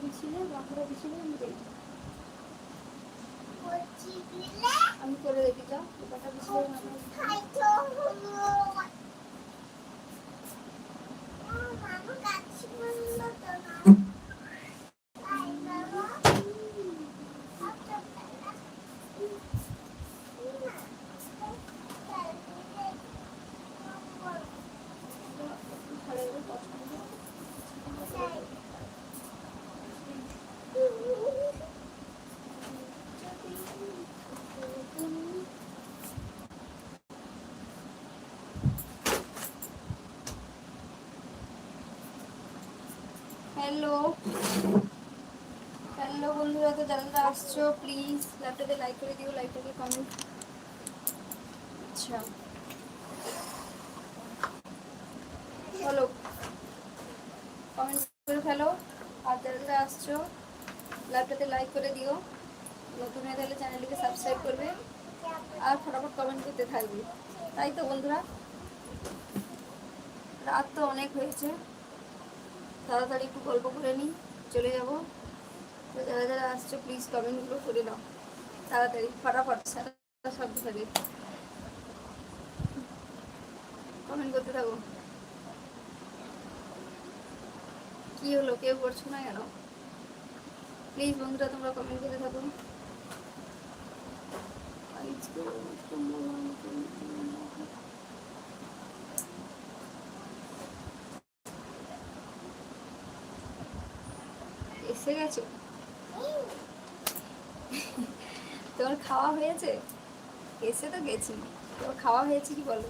এই পাতা বিছিয়ে আমি দেখি। আমি করে দেখি যাও বিছিয়ে আমি হ্যালো হ্যালো বন্ধুরা, তো যারা আসছো প্লিজ ল্যাপটপে লাইক করে দিও লাইকটাকে কমেন্ট আচ্ছা। বলো কমেন্ট করে ফেলো। আর যারা আসছো ল্যাপটপে লাইক করে দিও। নতুন হয়ে থাকলে চ্যানেলটিকে সাবস্ক্রাইব করবে। আর ফটাফট কমেন্ট করতে থাকবে। তাই তো, বন্ধুরা? রাত তো অনেক হয়েছে। তাড়াতাড়ি একটু গল্প করে নিই, চলে যাব। তো যারা যারা আসছো প্লিজ কমেন্টগুলো করে নাও। তাড়াতাড়ি, ফটাফট, সারা শব্দ থাকে কমেন্ট করতে থাকো। কি হলো, কেউ করছ না কেন? প্লিজ বন্ধুরা, তোমরা কমেন্ট করে থাকো। আজকে এসে গেছো? তোমার খাওয়া হয়েছে? এসে তো গেছি। তোমার খাওয়া হয়েছে কি বলো?